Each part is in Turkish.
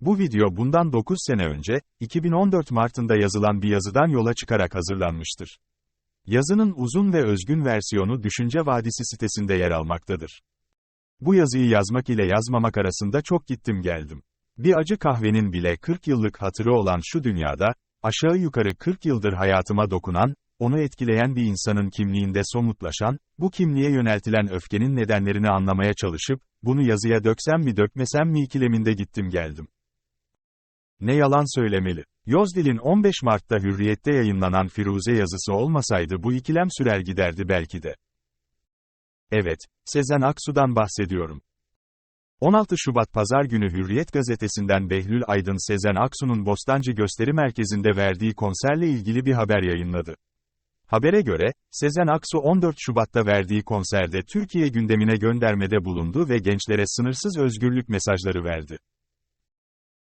Bu video bundan 9 sene önce, 2014 Mart'ında yazılan bir yazıdan yola çıkarak hazırlanmıştır. Yazının uzun ve özgün versiyonu Düşünce Vadisi sitesinde yer almaktadır. Bu yazıyı yazmak ile yazmamak arasında çok gittim geldim. Bir acı kahvenin bile 40 yıllık hatırı olan şu dünyada, aşağı yukarı 40 yıldır hayatıma dokunan, onu etkileyen bir insanın kimliğinde somutlaşan, bu kimliğe yöneltilen öfkenin nedenlerini anlamaya çalışıp, bunu yazıya döksem mi dökmesem mi ikileminde gittim geldim. Ne yalan söylemeli. Yozdil'in 15 Mart'ta Hürriyet'te yayınlanan Firuze yazısı olmasaydı bu ikilem sürer giderdi belki de. Evet, Sezen Aksu'dan bahsediyorum. 16 Şubat Pazar günü Hürriyet gazetesinden Behlül Aydın Sezen Aksu'nun Bostancı Gösteri Merkezi'nde verdiği konserle ilgili bir haber yayınladı. Habere göre, Sezen Aksu 14 Şubat'ta verdiği konserde Türkiye gündemine göndermede bulundu ve gençlere sınırsız özgürlük mesajları verdi.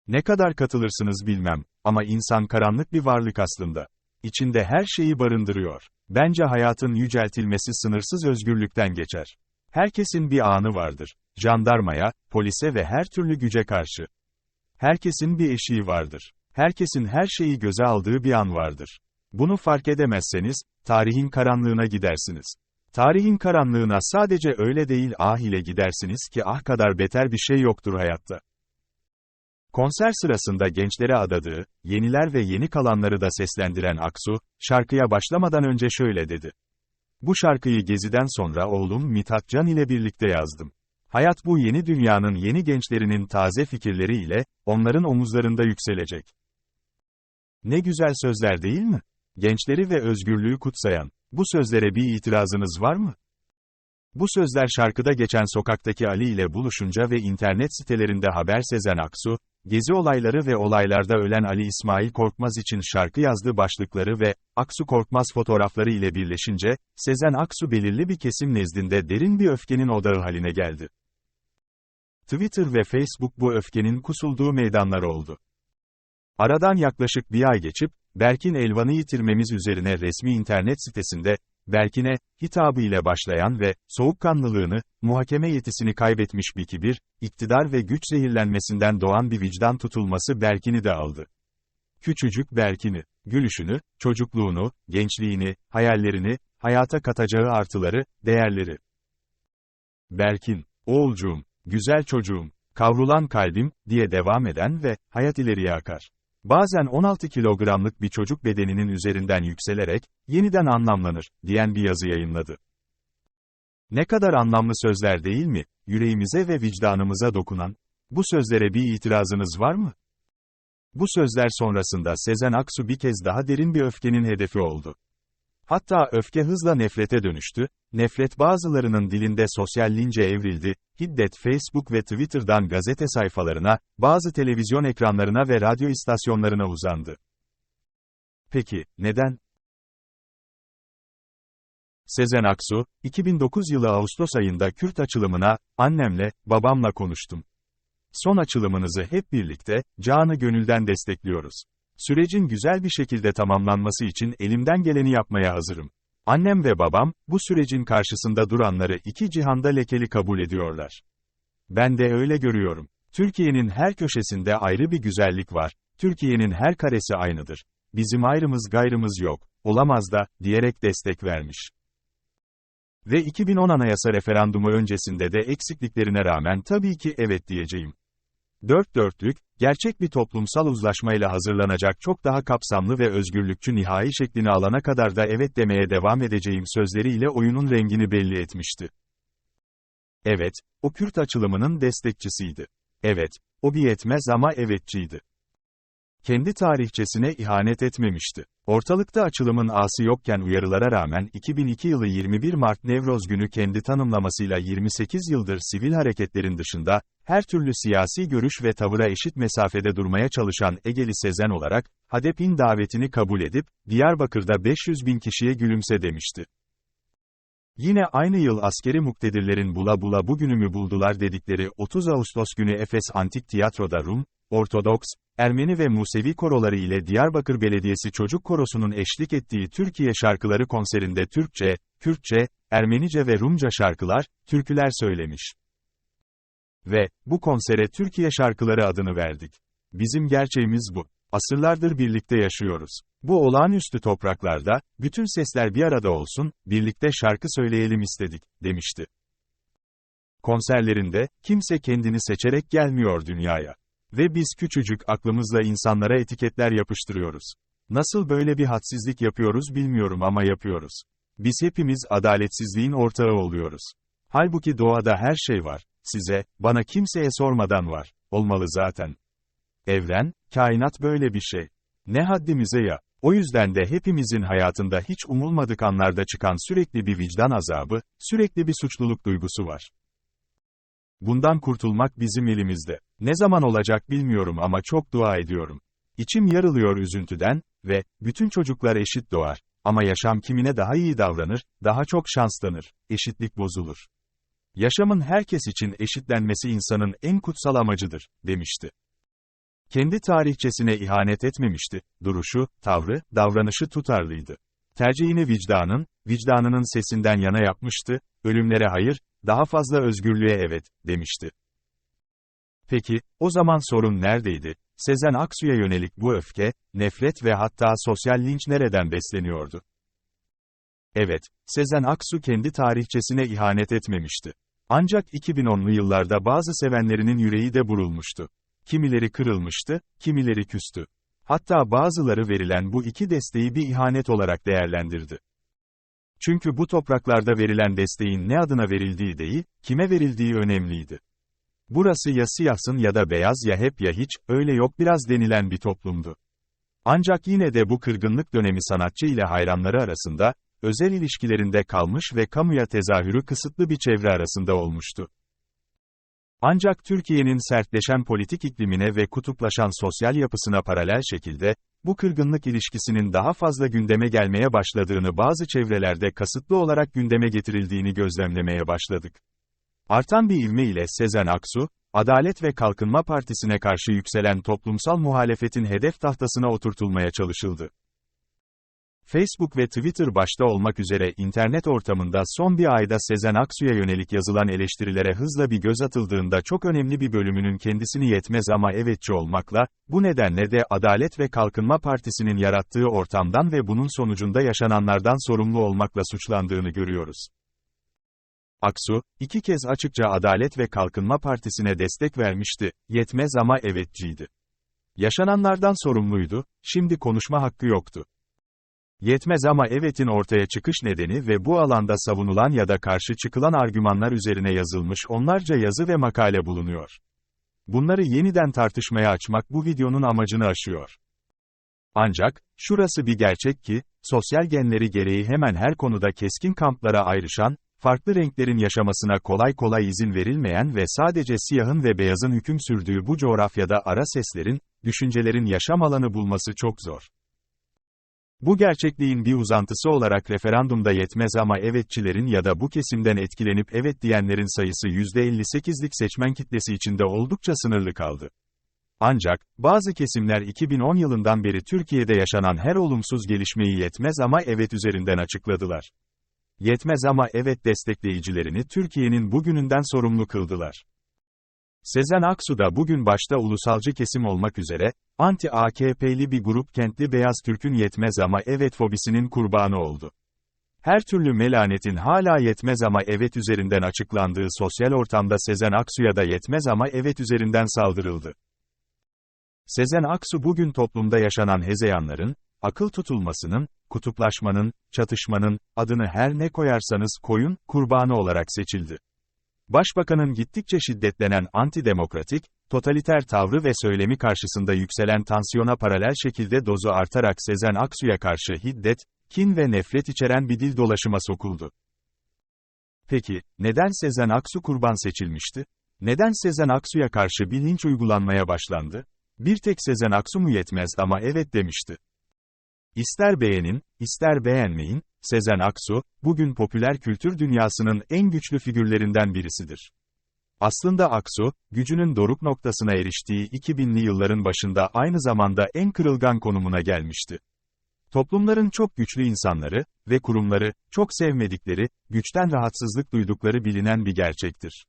Ne kadar katılırsınız bilmem, ama insan karanlık bir varlık aslında. İçinde her şeyi barındırıyor. Bence hayatın yüceltilmesi sınırsız özgürlükten geçer. Herkesin bir anı vardır. Jandarmaya, polise ve her türlü güce karşı. Herkesin bir eşiği vardır. Herkesin her şeyi göze aldığı bir an vardır. Bunu fark edemezseniz, tarihin karanlığına gidersiniz. Tarihin karanlığına sadece öyle değil ah ile gidersiniz ki ah kadar beter bir şey yoktur hayatta. Konser sırasında gençlere adadığı, yeniler ve yeni kalanları da seslendiren Aksu, şarkıya başlamadan önce şöyle dedi. Bu şarkıyı Gezi'den sonra oğlum Mithat Can ile birlikte yazdım. Hayat bu yeni dünyanın yeni gençlerinin taze fikirleri ile, onların omuzlarında yükselecek. Ne güzel sözler değil mi? Gençleri ve özgürlüğü kutsayan. Bu sözlere bir itirazınız var mı? Bu sözler şarkıda geçen sokaktaki Ali ile buluşunca ve internet sitelerinde haber sezen Aksu, gezi olayları ve olaylarda ölen Ali İsmail Korkmaz için şarkı yazdığı başlıkları ve Aksu Korkmaz fotoğrafları ile birleşince, Sezen Aksu belirli bir kesim nezdinde derin bir öfkenin odağı haline geldi. Twitter ve Facebook bu öfkenin kusulduğu meydanlar oldu. Aradan yaklaşık bir ay geçip, Berkin Elvan'ı yitirmemiz üzerine resmi internet sitesinde, Berkin'e, hitabı ile başlayan ve, soğukkanlılığını, muhakeme yetisini kaybetmiş bir kibir, iktidar ve güç zehirlenmesinden doğan bir vicdan tutulması Berkin'i de aldı. Küçücük Berkin'i, gülüşünü, çocukluğunu, gençliğini, hayallerini, hayata katacağı artıları, değerleri. Berkin, oğulcuğum, güzel çocuğum, kavrulan kalbim, diye devam eden ve, hayat ileriye akar. Bazen 16 kilogramlık bir çocuk bedeninin üzerinden yükselerek, yeniden anlamlanır, diyen bir yazı yayınladı. Ne kadar anlamlı sözler değil mi, yüreğimize ve vicdanımıza dokunan? Bu sözlere bir itirazınız var mı? Bu sözler sonrasında Sezen Aksu bir kez daha derin bir öfkenin hedefi oldu. Hatta öfke hızla nefrete dönüştü, nefret bazılarının dilinde sosyal lince evrildi, hiddet Facebook ve Twitter'dan gazete sayfalarına, bazı televizyon ekranlarına ve radyo istasyonlarına uzandı. Peki, neden? Sezen Aksu, 2009 yılı Ağustos ayında Kürt açılımına, annemle, babamla konuştum. Son açılımınızı hep birlikte, canı gönülden destekliyoruz. Sürecin güzel bir şekilde tamamlanması için elimden geleni yapmaya hazırım. Annem ve babam, bu sürecin karşısında duranları iki cihanda lekeli kabul ediyorlar. Ben de öyle görüyorum. Türkiye'nin her köşesinde ayrı bir güzellik var. Türkiye'nin her karesi aynıdır. Bizim ayrımız gayrımız yok. Olamaz da, diyerek destek vermiş. Ve 2010 anayasa referandumu öncesinde de eksikliklerine rağmen tabii ki evet diyeceğim. Dört dörtlük, gerçek bir toplumsal uzlaşmayla hazırlanacak çok daha kapsamlı ve özgürlükçü nihai şeklini alana kadar da evet demeye devam edeceğim sözleriyle oyunun rengini belli etmişti. Evet, o Kürt açılımının destekçisiydi. Evet, o bir yetmez ama evetçiydi. Kendi tarihçesine ihanet etmemişti. Ortalıkta açılımın ası yokken uyarılara rağmen 2002 yılı 21 Mart Nevroz günü kendi tanımlamasıyla 28 yıldır sivil hareketlerin dışında, her türlü siyasi görüş ve tavıra eşit mesafede durmaya çalışan Egeli Sezen olarak, HADEP'in davetini kabul edip, Diyarbakır'da 500 bin kişiye gülümse demişti. Yine aynı yıl askeri muktedirlerin bula bula bugünümü buldular dedikleri 30 Ağustos günü Efes Antik Tiyatro'da Rum, Ortodoks, Ermeni ve Musevi koroları ile Diyarbakır Belediyesi Çocuk Korosu'nun eşlik ettiği Türkiye şarkıları konserinde Türkçe, Kürtçe, Ermenice ve Rumca şarkılar, türküler söylemiş. Ve, bu konsere Türkiye şarkıları adını verdik. Bizim gerçeğimiz bu. Asırlardır birlikte yaşıyoruz. Bu olağanüstü topraklarda, bütün sesler bir arada olsun, birlikte şarkı söyleyelim istedik, demişti. Konserlerinde, kimse kendini seçerek gelmiyor dünyaya. Ve biz küçücük aklımızla insanlara etiketler yapıştırıyoruz. Nasıl böyle bir hadsizlik yapıyoruz bilmiyorum ama yapıyoruz. Biz hepimiz adaletsizliğin ortağı oluyoruz. Halbuki doğada her şey var. Size, bana kimseye sormadan var. Olmalı zaten. Evren, kainat böyle bir şey. Ne haddimize ya. O yüzden de hepimizin hayatında hiç umulmadık anlarda çıkan sürekli bir vicdan azabı, sürekli bir suçluluk duygusu var. Bundan kurtulmak bizim elimizde. Ne zaman olacak bilmiyorum ama çok dua ediyorum. İçim yarılıyor üzüntüden ve bütün çocuklar eşit doğar. Ama yaşam kimine daha iyi davranır, daha çok şanslanır. Eşitlik bozulur. Yaşamın herkes için eşitlenmesi insanın en kutsal amacıdır, demişti. Kendi tarihçesine ihanet etmemişti. Duruşu, tavrı, davranışı tutarlıydı. Tercihini vicdanın, vicdanının sesinden yana yapmıştı, ölümlere hayır, daha fazla özgürlüğe evet, demişti. Peki, o zaman sorun neredeydi? Sezen Aksu'ya yönelik bu öfke, nefret ve hatta sosyal linç nereden besleniyordu? Evet, Sezen Aksu kendi tarihçesine ihanet etmemişti. Ancak 2010'lu yıllarda bazı sevenlerinin yüreği de burulmuştu. Kimileri kırılmıştı, kimileri küstü. Hatta bazıları verilen bu iki desteği bir ihanet olarak değerlendirdi. Çünkü bu topraklarda verilen desteğin ne adına verildiği değil, kime verildiği önemliydi. Burası ya siyahsın ya da beyaz ya hep ya hiç, öyle yok biraz denilen bir toplumdu. Ancak yine de bu kırgınlık dönemi sanatçı ile hayranları arasında, özel ilişkilerinde kalmış ve kamuya tezahürü kısıtlı bir çevre arasında olmuştu. Ancak Türkiye'nin sertleşen politik iklimine ve kutuplaşan sosyal yapısına paralel şekilde, bu kırgınlık ilişkisinin daha fazla gündeme gelmeye başladığını bazı çevrelerde kasıtlı olarak gündeme getirildiğini gözlemlemeye başladık. Artan bir ivme ile Sezen Aksu, Adalet ve Kalkınma Partisi'ne karşı yükselen toplumsal muhalefetin hedef tahtasına oturtulmaya çalışıldı. Facebook ve Twitter başta olmak üzere internet ortamında son bir ayda Sezen Aksu'ya yönelik yazılan eleştirilere hızla bir göz atıldığında çok önemli bir bölümünün kendisini yetmez ama evetçi olmakla, bu nedenle de Adalet ve Kalkınma Partisi'nin yarattığı ortamdan ve bunun sonucunda yaşananlardan sorumlu olmakla suçlandığını görüyoruz. Aksu, iki kez açıkça Adalet ve Kalkınma Partisi'ne destek vermişti, yetmez ama evetçiydi. Yaşananlardan sorumluydu, şimdi konuşma hakkı yoktu. Yetmez ama evetin ortaya çıkış nedeni ve bu alanda savunulan ya da karşı çıkılan argümanlar üzerine yazılmış onlarca yazı ve makale bulunuyor. Bunları yeniden tartışmaya açmak bu videonun amacını aşıyor. Ancak, şurası bir gerçek ki, sosyal genleri gereği hemen her konuda keskin kamplara ayrışan, farklı renklerin yaşamasına kolay kolay izin verilmeyen ve sadece siyahın ve beyazın hüküm sürdüğü bu coğrafyada ara seslerin, düşüncelerin yaşam alanı bulması çok zor. Bu gerçekliğin bir uzantısı olarak referandumda yetmez ama evetçilerin ya da bu kesimden etkilenip evet diyenlerin sayısı %58'lik seçmen kitlesi içinde oldukça sınırlı kaldı. Ancak, bazı kesimler 2010 yılından beri Türkiye'de yaşanan her olumsuz gelişmeyi yetmez ama evet üzerinden açıkladılar. Yetmez ama evet destekleyicilerini Türkiye'nin bugününden sorumlu kıldılar. Sezen Aksu da bugün başta ulusalcı kesim olmak üzere, anti-AKP'li bir grup kentli beyaz Türk'ün yetmez ama evet fobisinin kurbanı oldu. Her türlü melanetin hala yetmez ama evet üzerinden açıklandığı sosyal ortamda Sezen Aksu'ya da yetmez ama evet üzerinden saldırıldı. Sezen Aksu bugün toplumda yaşanan hezeyanların, akıl tutulmasının, kutuplaşmanın, çatışmanın, adını her ne koyarsanız koyun, kurbanı olarak seçildi. Başbakanın gittikçe şiddetlenen antidemokratik, totaliter tavrı ve söylemi karşısında yükselen tansiyona paralel şekilde dozu artarak Sezen Aksu'ya karşı hiddet, kin ve nefret içeren bir dil dolaşıma sokuldu. Peki, neden Sezen Aksu kurban seçilmişti? Neden Sezen Aksu'ya karşı bilinç uygulanmaya başlandı? Bir tek Sezen Aksu mu yetmez ama evet demişti. İster beğenin, ister beğenmeyin, Sezen Aksu, bugün popüler kültür dünyasının en güçlü figürlerinden birisidir. Aslında Aksu, gücünün doruk noktasına eriştiği 2000'li yılların başında aynı zamanda en kırılgan konumuna gelmişti. Toplumların çok güçlü insanları ve kurumları, çok sevmedikleri, güçten rahatsızlık duydukları bilinen bir gerçektir.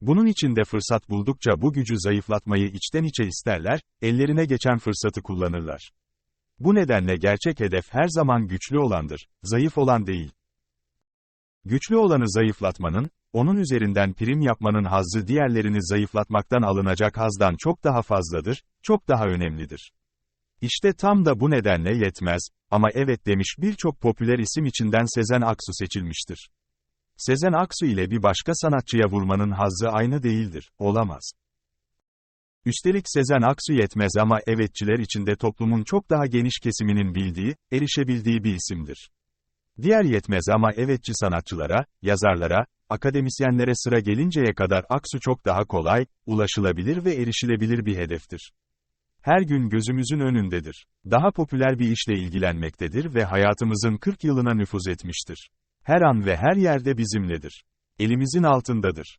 Bunun için de fırsat buldukça bu gücü zayıflatmayı içten içe isterler, ellerine geçen fırsatı kullanırlar. Bu nedenle gerçek hedef her zaman güçlü olandır, zayıf olan değil. Güçlü olanı zayıflatmanın, onun üzerinden prim yapmanın hazzı diğerlerini zayıflatmaktan alınacak hazdan çok daha fazladır, çok daha önemlidir. İşte tam da bu nedenle yetmez, ama evet demiş birçok popüler isim içinden Sezen Aksu seçilmiştir. Sezen Aksu ile bir başka sanatçıya vurmanın hazzı aynı değildir, olamaz. Üstelik Sezen Aksu yetmez ama evetçiler içinde toplumun çok daha geniş kesiminin bildiği, erişebildiği bir isimdir. Diğer yetmez ama evetçi sanatçılara, yazarlara, akademisyenlere sıra gelinceye kadar Aksu çok daha kolay, ulaşılabilir ve erişilebilir bir hedeftir. Her gün gözümüzün önündedir. Daha popüler bir işle ilgilenmektedir ve hayatımızın 40 yılına nüfuz etmiştir. Her an ve her yerde bizimledir. Elimizin altındadır.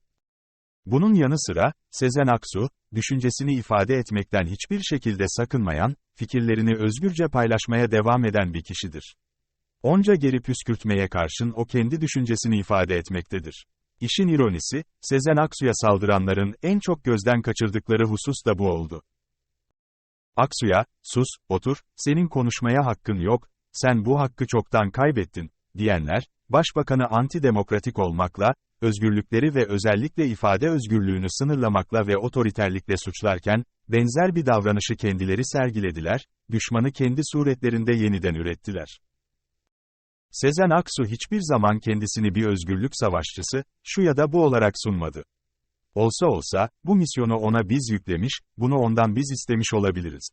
Bunun yanı sıra, Sezen Aksu, düşüncesini ifade etmekten hiçbir şekilde sakınmayan, fikirlerini özgürce paylaşmaya devam eden bir kişidir. Onca geri püskürtmeye karşın o kendi düşüncesini ifade etmektedir. İşin ironisi, Sezen Aksu'ya saldıranların en çok gözden kaçırdıkları husus da bu oldu. Aksu'ya, sus, otur, senin konuşmaya hakkın yok, sen bu hakkı çoktan kaybettin, diyenler, başbakanı antidemokratik olmakla, özgürlükleri ve özellikle ifade özgürlüğünü sınırlamakla ve otoriterlikle suçlarken, benzer bir davranışı kendileri sergilediler, düşmanı kendi suretlerinde yeniden ürettiler. Sezen Aksu hiçbir zaman kendisini bir özgürlük savaşçısı, şu ya da bu olarak sunmadı. Olsa olsa, bu misyonu ona biz yüklemiş, bunu ondan biz istemiş olabiliriz.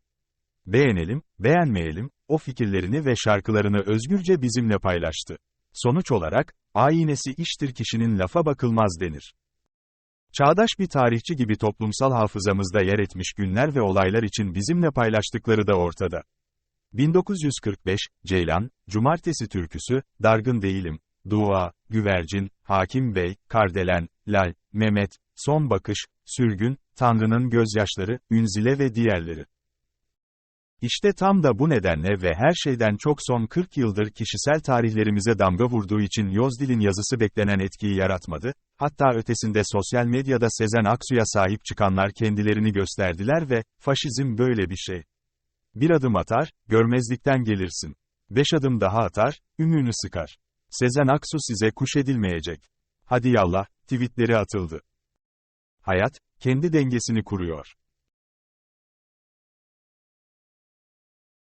Beğenelim, beğenmeyelim, o fikirlerini ve şarkılarını özgürce bizimle paylaştı. Sonuç olarak, ayinesi iştir kişinin lafa bakılmaz denir. Çağdaş bir tarihçi gibi toplumsal hafızamızda yer etmiş günler ve olaylar için bizimle paylaştıkları da ortada. 1945, Ceylan, Cumartesi türküsü, Dargın Değilim, Dua, Güvercin, Hakim Bey, Kardelen, Lal, Mehmet, Son Bakış, Sürgün, Tanrı'nın Gözyaşları, Ünzile ve diğerleri. İşte tam da bu nedenle ve her şeyden çok son 40 yıldır kişisel tarihlerimize damga vurduğu için Yozdil'in yazısı beklenen etkiyi yaratmadı, hatta ötesinde sosyal medyada Sezen Aksu'ya sahip çıkanlar kendilerini gösterdiler ve, faşizm böyle bir şey. Bir adım atar, görmezlikten gelirsin. Beş adım daha atar, ümüğünü sıkar. Sezen Aksu size kuş edilmeyecek. Hadi yallah, tweetleri atıldı. Hayat, kendi dengesini kuruyor.